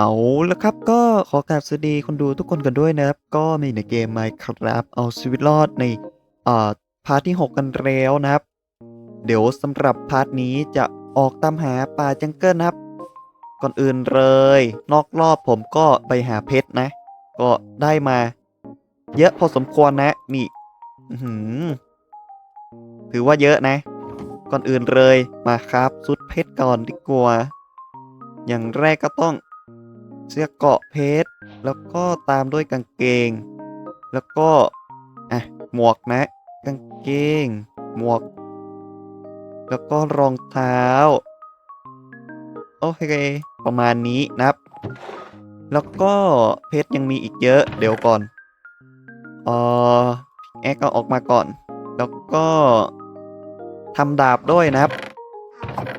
เอาละครับก็ขอกราบสวัสดีคนดูทุกคนกันด้วยนะครับ ก็มีในเกม Minecraft เอาชีวิตรอดในอ่าพาร์ทที่ 6 กันแล้วนะครับ เดี๋ยวสำหรับพาร์ทนี้จะออกตามหาป่าจังเกิลนะครับ ก่อนอื่นเลย นอกรอบผมก็ไปหาเพชรนะ ก็ได้มา เยอะพอสมควรนะนี่ถือว่าเยอะนะ ก่อนอื่นเลยมาครับซุดเพชรก่อนดีกว่า อย่างแรกก็ต้อง เสื้อเกาะเพชร แล้วก็ตามด้วยกางเกง แล้วก็อะหมวกนะ กางเกง หมวก แล้วก็รองเท้า โอเค ประมาณนี้นะครับ แล้วก็เพชรยังมีอีกเยอะเดี๋ยวก่อนเออแอกเอาออกมาก่อน แล้วก็ทำดาบด้วยนะครับ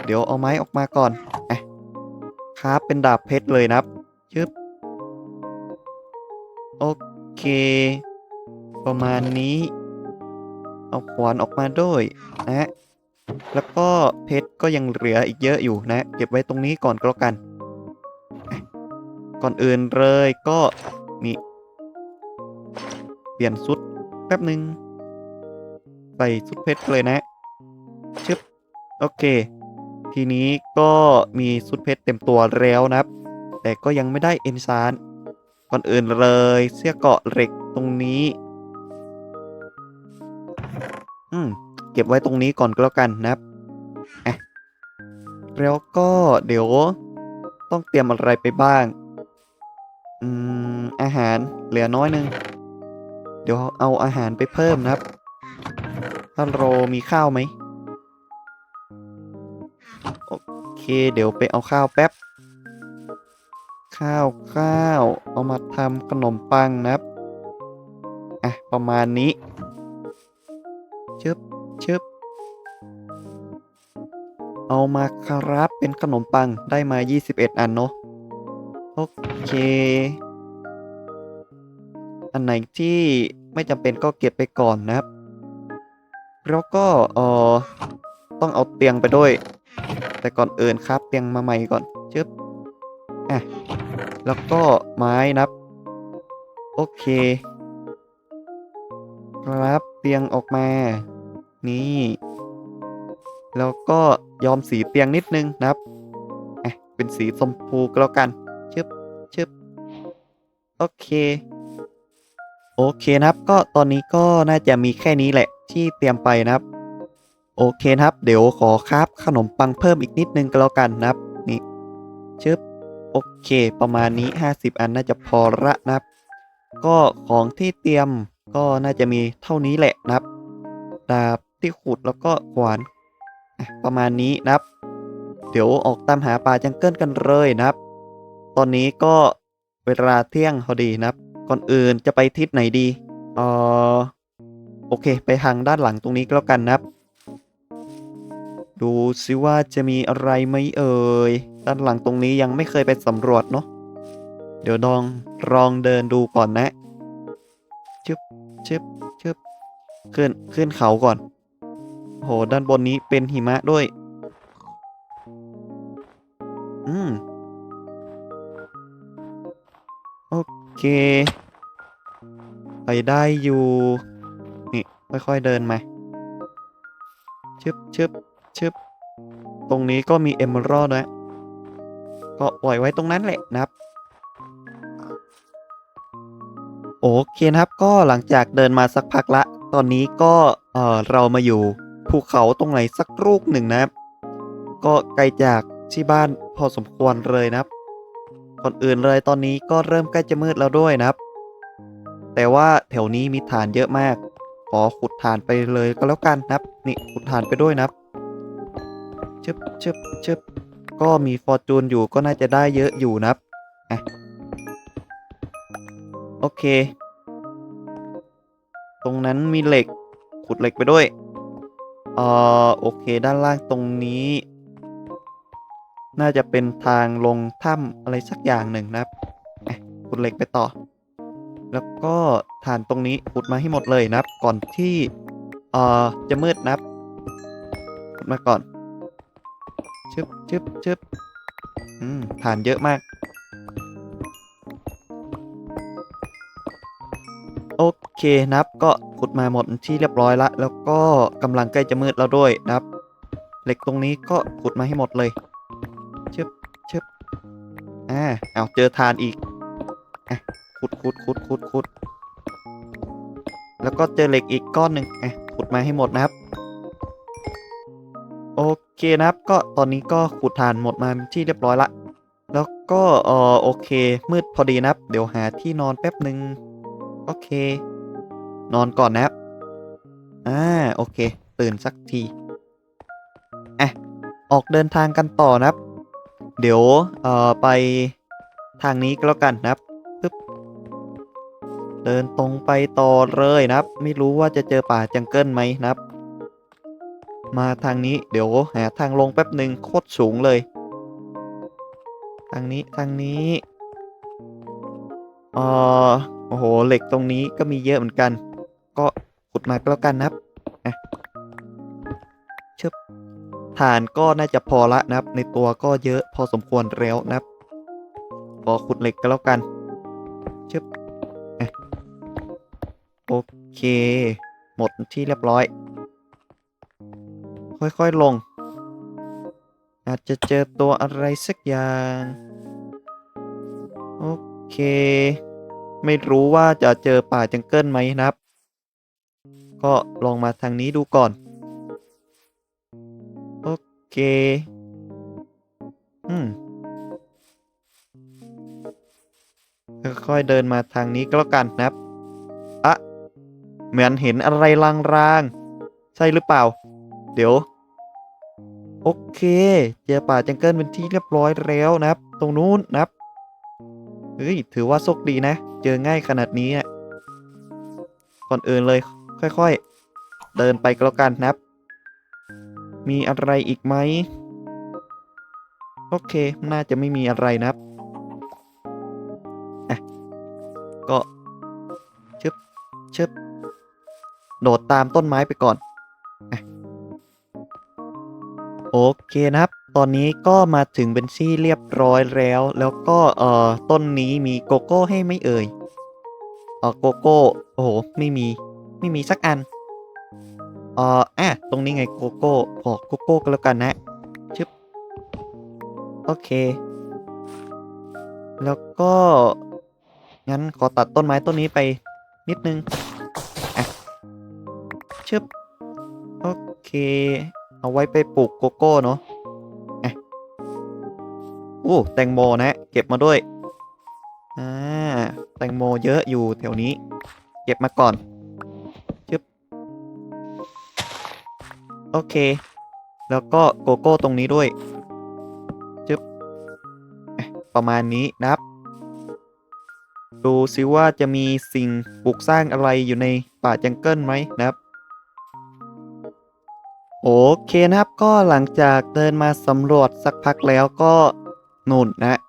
เดี๋ยวเอาไม้ออกมาก่อนอะครับเป็นดาบเพชรเลยนะครับ โอเค ประมาณนี้ เอาขวานออกมาด้วยนะ แล้วก็เพชรก็ยังเหลืออีกเยอะอยู่นะ เก็บไว้ตรงนี้ก่อนก็แล้วกัน ก่อนอื่นเลยก็นี่เปลี่ยนชุดแป๊บหนึ่งใส่ชุดเพชรเลยนะชึบโอเค ทีนี้ก็มีชุดเพชรเต็มตัวแล้วนะครับ แต่ก็ยังไม่ได้เอนซาน ก่อนอื่นเลย เสื้อเกาะเหล็กตรงนี้ อืม เก็บไว้ตรงนี้ก่อนก็แล้วกันนะครับอะแล้วก็เดี๋ยว ต้องเตรียมอะไรไปบ้าง อืม อาหารเหลือน้อยนึง เดี๋ยวเอาอาหารไปเพิ่มนะครับท่านโรมีข้าวไหมโอเค เดี๋ยวไปเอาข้าวแป๊บ ข้าวข้าว เอามาทำขนมปังนะครับ อะ ประมาณนี้ชึบชึบเอามาครับเป็นขนมปังได้มา 21 อันเนาะโอเค อันไหนที่ไม่จำเป็นก็เก็บไปก่อนนะครับ แล้วก็เออต้องเอาเตียงไปด้วย แต่ก่อนอื่นครับเตียงมาใหม่ก่อนชึบอะ แล้วก็ไม้นับ โอเค ครับเตียงออกมา นี่ แล้วก็ยอมสีเตียงนิดนึงนะครับอะเป็นสีชมพูก็แล้วกันชึบชึบโอเค โอเคนะครับ ก็ตอนนี้ก็น่าจะมีแค่นี้แหละที่เตรียมไปนะครับ โอเคนะครับ เดี๋ยวขอคราบขนมปังเพิ่มอีกนิดนึงก็แล้วกันนะครับ นี่ชึบ โอเค ประมาณนี้ 50 อันน่าจะพอละนะครับ ก็ของที่เตรียมก็น่าจะมีเท่านี้แหละนะครับ ดาบที่ขุดแล้วก็ขวานประมาณนี้นะครับ เดี๋ยวออกตามหาปลาจังเกิลกันเลยนะครับ ตอนนี้ก็เวลาเที่ยงพอดีนะครับ ก่อนอื่นจะไปทิศไหนดีเออโอเค ไปทางด้านหลังตรงนี้ก็แล้วกันนะครับ ดูซิว่าจะมีอะไรไหมเอ่ย ด้านหลังตรงนี้ยังไม่เคยไปสำรวจเนาะ เดี๋ยวลองลองเดินดูก่อนนะ ชึบชึบชึบขึ้นขึ้นเขาก่อน โห ด้านบนนี้เป็นหิมะด้วย อืม โอเค ไปได้อยู่ นี่ ค่อยๆเดินมา ชึบชึบ ชึบตรงนี้ก็มีเอมเมอรัลนะก็ปล่อยไว้ตรงนั้นแหละนะครับ โอเคนะครับก็หลังจากเดินมาสักพักละ ตอนนี้ก็เออเรามาอยู่ภูเขาตรงไหนสักลูกหนึ่งนะครับ ก็ไกลจากที่บ้านพอสมควรเลยนะครับ ก่อนอื่นเลยตอนนี้ก็เริ่มใกล้จะมืดแล้วด้วยนะครับ แต่ว่าแถวนี้มีฐานเยอะมาก ขอขุดฐานไปเลยก็แล้วกันนะครับ นี่ขุดฐานไปด้วยนะครับ บชึบชึบก็มีฟอร์จูนอยู่ก็น่าจะได้เยอะอยู่นะครับโอเค ตรงนั้นมีเหล็กขุดเหล็กไปด้วยเอ่อโอเค ด้านล่างตรงนี้ น่าจะเป็นทางลงถ้ำอะไรสักอย่างหนึ่งนะครับขุดเหล็กไปต่อ แล้วก็ฐานตรงนี้ขุดมาให้หมดเลยนะครับ ก่อนที่เอ่อจะมืดนะครับขุดมาก่อน ชึบชึบชึบอืมฐานเยอะมาก โอเคนะครับ ก็ขุดมาหมดที่เรียบร้อยละ แล้วก็กำลังใกล้จะมืดแล้วด้วยนะครับ เหล็กตรงนี้ก็ขุดมาให้หมดเลยชึบชึบอ่าเอาเจอทานอีกอะขุดขุดขุดขุดขุดแล้วก็เจอเหล็กอีกก้อนหนึ่งอะขุดมาให้หมดนะครับ โอเคนะครับ ก็ตอนนี้ก็ขุดทานหมดมาที่เรียบร้อยละ แล้วก็เออโอเค มืดพอดีนะครับ เดี๋ยวหาที่นอนแป๊บหนึ่งโอเค นอนก่อนนะครับอ่าโอเค ตื่นสักทีอะออกเดินทางกันต่อนะครับ เดี๋ยวเอ่อไปทางนี้ก็แล้วกันนะครับปึ๊บเดินตรงไปต่อเลยนะครับ ไม่รู้ว่าจะเจอป่าจังเกิลไหมนะครับ มาทางนี้เดี๋ยวหาทางลงแป๊บหนึ่งโคตรสูงเลย ทางนี้ทางนี้เอ่อโอ้โหเหล็กตรงนี้ก็มีเยอะเหมือนกัน ก็ขุดมาก็แล้วกันนะครับอะชึบฐานก็น่าจะพอละนะครับ ในตัวก็เยอะพอสมควรแล้วนะครับพอขุดเหล็กก็แล้วกันชึบอโอเค หมดที่เรียบร้อย ค่อยๆลง อาจจะเจอตัวอะไรสักอย่าง โอเค ไม่รู้ว่าจะเจอป่าจังเกิลไหมนะครับ ก็ลองมาทางนี้ดูก่อน โอเค อืมค่อยๆเดินมาทางนี้ก็แล้วกันนะครับ อะ เหมือนเห็นอะไรลางๆ ใช่หรือเปล่า เดี๋ยว โอเค เจอป่าจังเกิลเป็นที่เรียบร้อยแล้วนะครับ ตรงนู้นนะครับเฮ้ยถือว่าโชคดีนะ เจอง่ายขนาดนี้อะก่อนอื่นเลย ค่อยๆ เดินไปก็แล้วกันนะครับ มีอะไรอีกไหมโอเค น่าจะไม่มีอะไรนะครับอะก็ชึบชึบโดดตามต้นไม้ไปก่อน โอเคนะครับ ตอนนี้ก็มาถึงเป็นที่เรียบร้อยแล้ว แล้วก็เอ่อต้นนี้มีโกโก้ให้ไม่เอ่ยเออโกโก้โอ้โหไม่มีไม่มีสักอันเอ่ออะตรงนี้ไงโกโก้ขอโกโก้ก็แล้วกันนะชึบโอเค แล้วก็งั้นขอตัดต้นไม้ต้นนี้ไปนิดนึงอะชึบโอเค เอาไว้ไปปลูกโกโก้เนาะอะอู้แตงโมนะเก็บมาด้วย อ่า แตงโมเยอะอยู่แถวนี้ เก็บมาก่อนชึบโอเค แล้วก็โกโก้ตรงนี้ด้วยชึบอะประมาณนี้นะครับ ดูซิว่าจะมีสิ่งปลูกสร้างอะไรอยู่ในป่าจังเกิลไหมนะครับ โอเคนะครับก็หลังจากเดินมาสำรวจสักพักแล้วก็นู่นนะ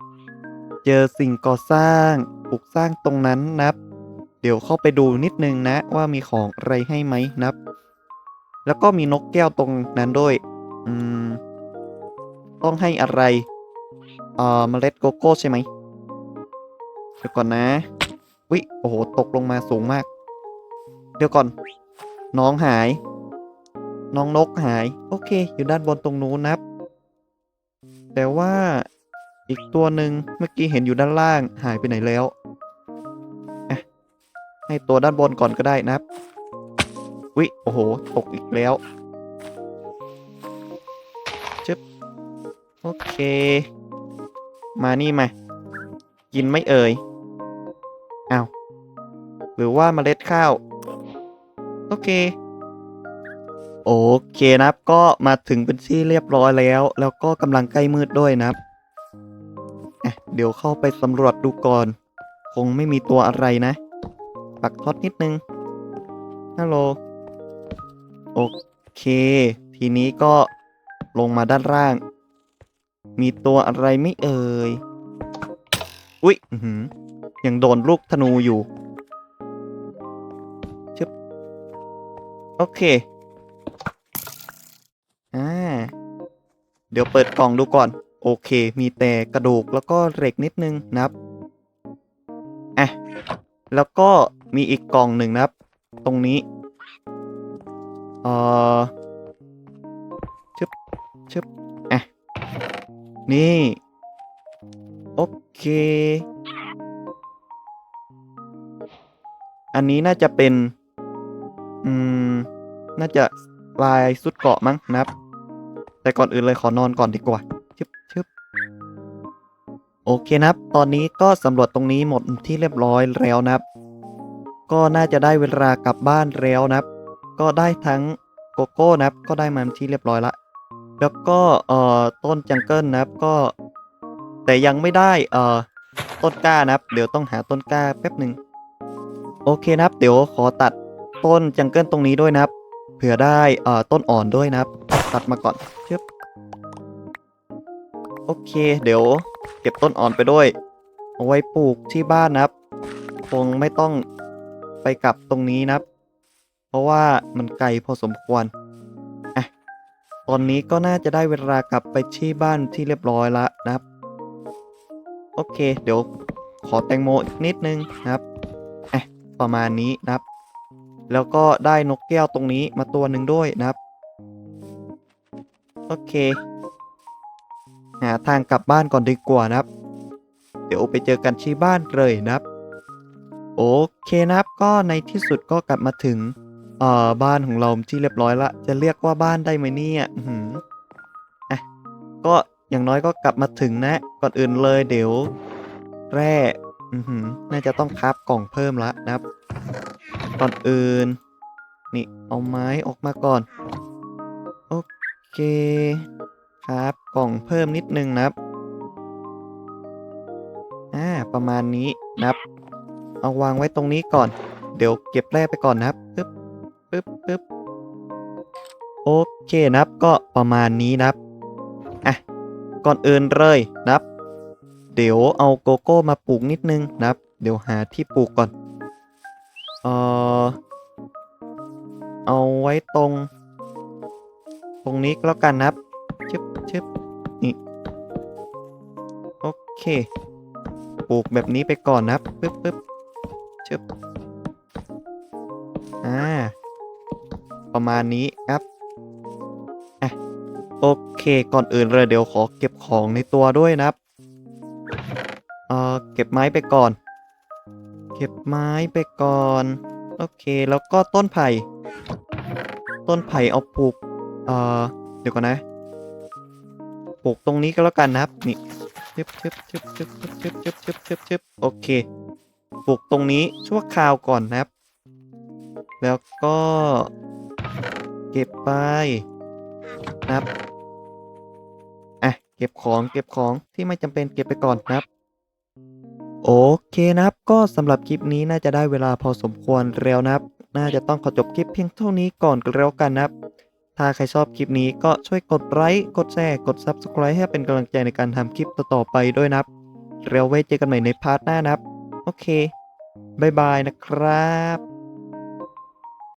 เจอสิ่งก่อสร้างปลูกสร้างตรงนั้นนะครับ เดี๋ยวเข้าไปดูนิดนึงนะว่ามีของอะไรให้ไหมนะครับ แล้วก็มีนกแก้วตรงนั้นด้วย อืม ต้องให้อะไรเอ่อเมล็ดโกโก้ใช่ไหมเดี๋ยวก่อนนะวิโอ้โห ตกลงมาสูงมาก เดี๋ยวก่อน น้องหาย น้องนกหาย โอเค อยู่ด้านบนตรงนู้นนะครับ แต่ว่าอีกตัวหนึ่งเมื่อกี้เห็นอยู่ด้านล่างหายไปไหนแล้ว ให้ตัวด้านบนก่อนก็ได้นะครับวิโอ้โห ตกอีกแล้วชึบโอเค มานี่มา กินไม่เอ่ยอ้าว หรือว่าเมล็ดข้าว โอเค โอเคนะครับก็มาถึงเป็นที่เรียบร้อยแล้ว แล้วก็กำลังใกล้มืดด้วยนะครับเดี๋ยวเข้าไปสำรวจดูก่อน คงไม่มีตัวอะไรนะ ปักท็อตนิดนึงฮัลโหลโอเค ทีนี้ก็ลงมาด้านล่าง มีตัวอะไรไม่เอ่ย อุ๊ยยังโดนลูกธนูอยู่ชึบโอเค เดี๋ยวเปิดกล่องดูก่อน โอเค มีแต่กระดูกแล้วก็เหล็กนิดนึงนะครับอะแล้วก็มีอีกกล่องหนึ่งนะครับ ตรงนี้ เอ่อชึบชึบอะนี่ โอเค อันนี้น่าจะเป็น อืม น่าจะลายสุดเกาะมั้งนะครับ แต่ก่อนอื่นเลยขอนอนก่อนดีกว่าชึบชึบโอเคนะครับ ตอนนี้ก็สำรวจตรงนี้หมดที่เรียบร้อยแล้วนะครับ ก็น่าจะได้เวลากลับบ้านแล้วนะครับ ก็ได้ทั้งโกโก้นะครับ ก็ได้มาที่เรียบร้อยละ แล้วก็เอ่อต้นจังเกิลนะครับก็ แต่ยังไม่ได้เอ่อต้นกล้านะครับ เดี๋ยวต้องหาต้นกล้าแป๊บหนึ่งโอเคนะครับ เดี๋ยวขอตัดต้นจังเกิลตรงนี้ด้วยนะครับ เผื่อได้เอ่อต้นอ่อนด้วยนะครับ ตัดมาก่อนชึบโอเค เดี๋ยว เก็บต้นอ่อนไปด้วย เอาไว้ปลูกที่บ้านนะครับ คงไม่ต้องไปกลับตรงนี้นะครับ เพราะว่ามันไกลพอสมควรอะตอนนี้ก็น่าจะได้เวลากลับไปที่บ้านที่เรียบร้อยแล้วนะครับ โอเค เดี๋ยวขอแตงโมอีกนิดนึงนะครับอะประมาณนี้นะครับ แล้วก็ได้นกแก้วตรงนี้มาตัวหนึ่งด้วยนะครับ โอเค หาทางกลับบ้านก่อนดีกว่านะครับ เดี๋ยวไปเจอกันที่บ้านเลยนะครับ โอเคนะครับ ก็ในที่สุดก็กลับมาถึงเอ่อบ้านของเราที่เรียบร้อยละ จะเรียกว่าบ้านได้ไหมเนี่ยอื้อหืออะก็อย่างน้อยก็กลับมาถึงนะ ก่อนอื่นเลยเดี๋ยวแร่อือหือน่าจะต้องคราบกล่องเพิ่มละนะครับ ก่อนอื่น นี่เอาไม้ออกมาก่อน เคครับ กล่องเพิ่มนิดนึงนะครับ อ่า ประมาณนี้นะครับ เอาวางไว้ตรงนี้ก่อน เดี๋ยวเก็บแร่ไปก่อนนะครับ ปึ๊บ ปึ๊บปึ๊บโอเคนะครับ ก็ประมาณนี้นะครับ อะ ก่อนอื่นเลยนะครับ เดี๋ยวเอาโกโก้มาปลูกนิดนึงนะครับ เดี๋ยวหาที่ปลูกก่อน เอ่อ เอาไว้ตรง รงนี้ก็แล้วกันนะครับชึบชึบนี่โอเคปลูกแบบนี้ไปก่อนนะครับปึ๊บปึ๊บชึบอ่าประมาณนี้ครับอะโอเคก่อนอื่นเลยเดี๋ยวขอเก็บของในตัวด้วยนะครับเอ่อเก็บไม้ไปก่อน เก็บไม้ไปก่อน โอเคแล้วก็ต้นไผ่ ต้นไผ่เอาปลูก อ่อเดี๋ยวก่อนนะปลูกตรงนี้ก็แล้วกันนะครับนี่ชึบชึบชึบชึบชึบชึบชึบชึบชึบชึบโอเคปลูกตรงนี้ชั่วคราวก่อนนะครับ แล้วก็เก็บไปนะครับอะเก็บของเก็บของที่ไม่จำเป็นเก็บไปก่อนนะครับ โอเคนะครับ ก็สำหรับคลิปนี้น่าจะได้เวลาพอสมควรแล้วนะครับ น่าจะต้องขอจบคลิปเพียงเท่านี้ก่อนก็แล้วกันนะครับ ถ้าใครชอบคลิปนี้ก็ช่วยกดไลค์กดแชร์กด Subscribe ให้เป็นกำลังใจในการทำคลิปต่อๆไปด้วยนะครับแล้วไว้เจอกันใหม่ในพาร์ทหน้านะครับ โอเคบายบายนะครับ